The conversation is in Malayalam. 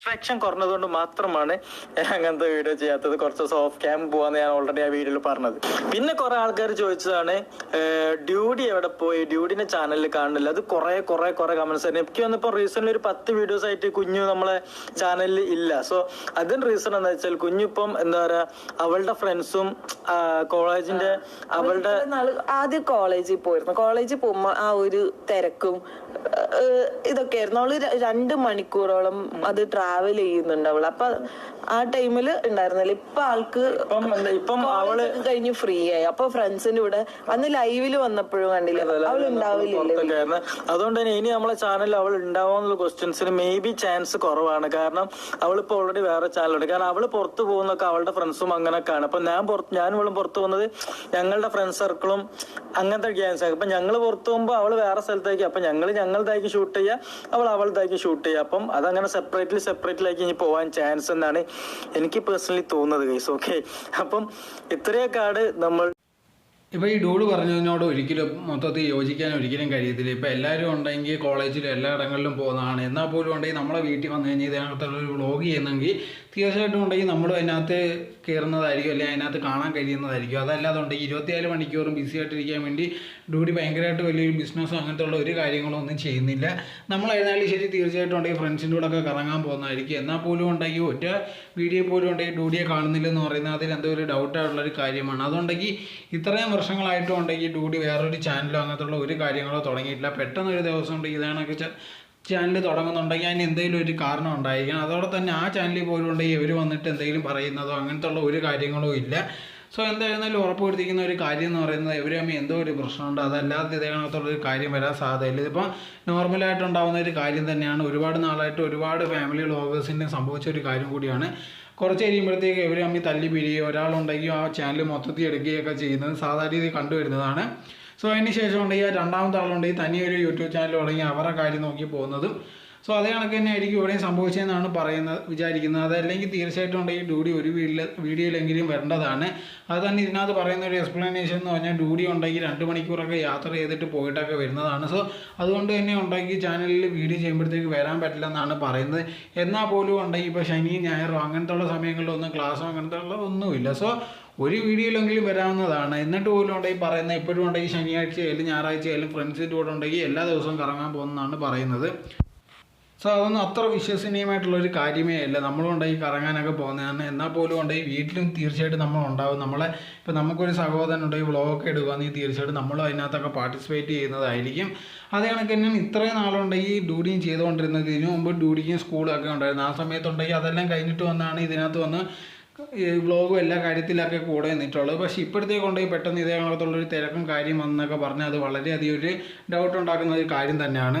അട്രാക്ഷൻ കുറഞ്ഞതുകൊണ്ട് മാത്രമാണ് ഞാൻ അങ്ങനത്തെ വീഡിയോ ചെയ്യാത്തത്. കുറച്ച് ഓഫ് ക്യാമ്പ് പോവാന്ന് ഞാൻ ഓൾറെഡി ആ വീഡിയോയിൽ പറഞ്ഞത്. പിന്നെ കുറെ ആൾക്കാർ ചോദിച്ചതാണ് ഡ്യൂഡി എവിടെ പോയി? ഡ്യൂഡിന്റെ ചാനലിൽ കാണുന്നില്ല. അത് കുറെ കുറെ കുറെ കമന്റ്സ് ആയിരുന്നു എനിക്ക് വന്നപ്പോൾ റീസെന്റ് ഒരു പത്ത് വീഡിയോസ് ആയിട്ട് കുഞ്ഞു നമ്മളെ ചാനലിൽ ഇല്ല. സോ അതിന് റീസൺ എന്താ വെച്ചാൽ കുഞ്ഞു ഇപ്പം എന്താ പറയാ അവളുടെ ഫ്രണ്ട്സും കോളേജിന്റെ അവളുടെ ആദ്യം കോളേജിൽ പോയിരുന്നു. കോളേജിൽ പോകുമ്പോ ആ ഒരു തിരക്കും ഏഹ്, ഇതൊക്കെയായിരുന്നു. അവൾ രണ്ട് മണിക്കൂറോളം അത് ട്രാവൽ ചെയ്യുന്നുണ്ട് അവൾ. അപ്പൊ ആ ടൈമിൽ ഉണ്ടായിരുന്നില്ല. ഇപ്പൊ ആൾക്ക് ഇപ്പം അവൾ കഴിഞ്ഞ് ഫ്രീ ആയി അപ്പൊ ഫ്രണ്ട്സിന്റെ കൂടെ അന്ന് ലൈവിൽ വന്നപ്പോഴും കണ്ടില്ല. അവൾ ഉണ്ടാവില്ല അതുകൊണ്ട് തന്നെ ഇനി നമ്മളെ ചാനലിൽ അവൾ ഉണ്ടാവാന്നുള്ള ക്വസ്റ്റ്യൻസിന് മേ ബി ചാൻസ് കുറവാണ്. കാരണം അവളിപ്പോ ഓൾറെഡി വേറെ ചാനലുണ്ട് കാരണം അവൾ പുറത്തു പോകുന്നൊക്കെ അവളുടെ ഫ്രണ്ട്സും അങ്ങനെയൊക്കെയാണ് അപ്പൊ ഞാൻ പുറത്ത് ഞാൻ ഇവളും പുറത്ത് പോകുന്നത് ഞങ്ങളുടെ ഫ്രണ്ട്സ് സർക്കിളും അങ്ങനത്തെ ഗ്യാങ്സ് അപ്പൊ ഞങ്ങൾ പുറത്തു പോകുമ്പോൾ അവൾ വേറെ സ്ഥലത്തേക്ക്. അപ്പൊ ഞങ്ങൾ ഞങ്ങളുടേക്ക് ഷൂട്ട് ചെയ്യുക അവൾ അവളുതായിരിക്കും ഷൂട്ട് ചെയ്യുക അപ്പം അതങ്ങനെ സെപ്പറേറ്റ്ലി സെപ്പറേറ്റ്ലായിരിക്കും ഇനി പോകാൻ ചാൻസ് എന്നാണ് എനിക്ക് പേഴ്സണലി തോന്നുന്നത് ഗൈസ് ഓക്കെ അപ്പം ഇത്രയൊക്കെയാണ് നമ്മൾ ഇപ്പോൾ ഈ ഡൂഡ് പറഞ്ഞതിനോട് ഒരിക്കലും മൊത്തത്തിൽ യോജിക്കാൻ ഒരിക്കലും കഴിയത്തില്ല. ഇപ്പോൾ എല്ലാവരും ഉണ്ടെങ്കിൽ കോളേജിൽ എല്ലായിടങ്ങളിലും പോകുന്നതാണ്. എന്നാൽ പോലും ഉണ്ടെങ്കിൽ നമ്മളെ വീട്ടിൽ വന്നു കഴിഞ്ഞാൽ ഇതിനകത്തുള്ള ഒരു വ്ളോഗ് ചെയ്യുന്നെങ്കിൽ തീർച്ചയായിട്ടും ഉണ്ടെങ്കിൽ നമ്മൾ അതിനകത്ത് കയറുന്നതായിരിക്കും അല്ലെങ്കിൽ അതിനകത്ത് കാണാൻ കഴിയുന്നതായിരിക്കും. അതല്ലാതെ ഉണ്ടെങ്കിൽ ഇരുപത്തിനാല് മണിക്കൂറും ബിസി ആയിട്ടിരിക്കാൻ വേണ്ടി ഡ്യൂട്ടി ഭയങ്കരമായിട്ട് വലിയൊരു ബിസിനസ്സോ അങ്ങനത്തെ ഉള്ള ഒരു കാര്യങ്ങളോ ഒന്നും ചെയ്യുന്നില്ല നമ്മളായിരുന്നാലും ശരി തീർച്ചയായിട്ടും ഉണ്ടെങ്കിൽ ഫ്രണ്ട്സിന്റെ കൂടെ ഒക്കെ കറങ്ങാൻ പോകുന്നതായിരിക്കും. എന്നാൽ പോലും ഉണ്ടെങ്കിൽ ഒറ്റ വീഡിയോ പോലും ഉണ്ടെങ്കിൽ ഡ്യൂഡിയെ കാണുന്നില്ലെന്ന് പറയുന്നത് അതിൽ എന്തോ ഒരു ഡൗട്ടായിട്ടുള്ളൊരു കാര്യമാണ്. അതുണ്ടെങ്കിൽ ഇത്രയും വർഷങ്ങളായിട്ടും ഉണ്ടെങ്കിൽ ഡ്യൂഡി വേറൊരു ചാനലോ അങ്ങനത്തുള്ള ഒരു കാര്യങ്ങളോ തുടങ്ങിയിട്ടില്ല. പെട്ടെന്ന് ഒരു ദിവസം ഉണ്ടെങ്കിൽ ഇതാണൊക്കെ ചാനൽ തുടങ്ങുന്നുണ്ടെങ്കിൽ അതിന് എന്തെങ്കിലും ഒരു കാരണം ഉണ്ടായിരിക്കണം. അതോടെ തന്നെ ആ ചാനലിൽ പോലും ഉണ്ടെങ്കിൽ ഇവർ വന്നിട്ട് എന്തെങ്കിലും പറയുന്നതോ അങ്ങനത്തുള്ള ഒരു കാര്യങ്ങളോ ഇല്ല. സോ എന്തായിരുന്നാലും ഉറപ്പുവരുത്തിക്കുന്ന ഒരു കാര്യം എന്ന് പറയുന്നത് തമ്മിൽ എന്തോ ഒരു പ്രശ്നമുണ്ട്. അതല്ലാതെ ഇതേകണത്തുള്ള ഒരു കാര്യം വരാൻ സാധ്യതയില്ല. ഇതിപ്പോൾ നോർമലായിട്ടുണ്ടാവുന്ന ഒരു കാര്യം തന്നെയാണ്. ഒരുപാട് നാളായിട്ട് ഒരുപാട് ഫാമിലി വ്ളോഗേഴ്സിന്റെ സംഭവിച്ച ഒരു കാര്യം കൂടിയാണ്. കുറച്ച് കഴിയുമ്പോഴത്തേക്ക് ഇവർ തമ്മിൽ തല്ലി പിരിയുകയോ ഒരാളുണ്ടെങ്കിൽ ആ ചാനൽ മൊത്തത്തിൽ എടുക്കുകയൊക്കെ ചെയ്യുന്നത് സാധാരണ രീതിയിൽ കണ്ടുവരുന്നതാണ്. സോ അതിന് ശേഷം ഉണ്ടെങ്കിൽ രണ്ടാമത്തെ ആളുണ്ടെങ്കിൽ തനിയൊരു യൂട്യൂബ് ചാനൽ തുടങ്ങി അവരുടെ കാര്യം നോക്കി പോകുന്നതും സോ അതേ കണക്ക് തന്നെ ആയിരിക്കും ഇവിടെയും സംഭവിച്ചതെന്നാണ് പറയുന്നത് വിചാരിക്കുന്നത്. അതല്ലെങ്കിൽ തീർച്ചയായിട്ടും ഉണ്ടെങ്കിൽ ഡ്യൂഡി ഒരു വീഡിയോ വീഡിയോയിലെങ്കിലും വരേണ്ടതാണ്. അത് തന്നെ ഇതിനകത്ത് പറയുന്ന ഒരു എക്സ്പ്ലനേഷൻ എന്ന് പറഞ്ഞാൽ ഡ്യൂഡി ഉണ്ടെങ്കിൽ രണ്ട് മണിക്കൂറൊക്കെ യാത്ര ചെയ്തിട്ട് പോയിട്ടൊക്കെ വരുന്നതാണ്. സോ അതുകൊണ്ട് തന്നെ ഉണ്ടെങ്കിൽ ചാനലിൽ വീഡിയോ ചെയ്യുമ്പോഴത്തേക്ക് വരാൻ പറ്റില്ല എന്നാണ് പറയുന്നത്. എന്നാൽ പോലും ഉണ്ടെങ്കിൽ ഇപ്പോൾ ശനി ഞായറോ അങ്ങനത്തെ ഉള്ള സമയങ്ങളിലൊന്നും ക്ലാസ്സോ അങ്ങനത്തെ ഉള്ള ഒന്നുമില്ല. സോ ഒരു വീഡിയോയിലെങ്കിലും വരാവുന്നതാണ്. എന്നിട്ട് പോലും ഉണ്ടെങ്കിൽ പറയുന്നത് എപ്പോഴും ഉണ്ടെങ്കിൽ ശനിയാഴ്ച ആയാലും ഞായറാഴ്ച ആയാലും ഫ്രണ്ട്സിന്റെ കൂടെ ഉണ്ടെങ്കിൽ എല്ലാ ദിവസവും കറങ്ങാൻ പോകുന്നതാണ് പറയുന്നത്. സോ അതൊന്നും അത്ര വിശ്വസനീയമായിട്ടുള്ള ഒരു കാര്യമേ അല്ല. നമ്മളുണ്ടായി കറങ്ങാനൊക്കെ പോകുന്നതാണ് എന്നാൽ പോലും ഉണ്ടെങ്കിൽ വീട്ടിലും തീർച്ചയായിട്ടും നമ്മൾ ഉണ്ടാവും. നമ്മളെ ഇപ്പം നമുക്കൊരു സഹോദരൻ ഉണ്ടെങ്കിൽ വ്ളോഗൊക്കെ എടുക്കുകയാണെങ്കിൽ തീർച്ചയായിട്ടും നമ്മളും അതിനകത്തൊക്കെ പാർട്ടിസിപ്പേറ്റ് ചെയ്യുന്നതായിരിക്കും. അതേ കണക്ക് തന്നെ ഇത്രയും നാളുണ്ടെങ്കിൽ ഡ്യൂട്ടിയും ചെയ്തുകൊണ്ടിരുന്നത്. ഇതിനു മുമ്പ് ഡ്യൂട്ടിക്കും സ്കൂളൊക്കെ ഉണ്ടായിരുന്നു. ആ സമയത്തുണ്ടെങ്കിൽ അതെല്ലാം കഴിഞ്ഞിട്ട് വന്നാണ് ഇതിനകത്ത് വന്ന് വ്ളോഗും എല്ലാ കാര്യത്തിലൊക്കെ കൂടെ നിന്നിട്ടുള്ളത്. പക്ഷേ ഇപ്പോഴത്തേക്ക് കൊണ്ടുപോയി പെട്ടെന്ന് ഇതേ കണക്കത്തുള്ളൊരു തിരക്കും കാര്യം വന്നൊക്കെ പറഞ്ഞാൽ അത് വളരെയധികം ഒരു ഡൗട്ട് ഉണ്ടാക്കുന്ന ഒരു കാര്യം തന്നെയാണ്.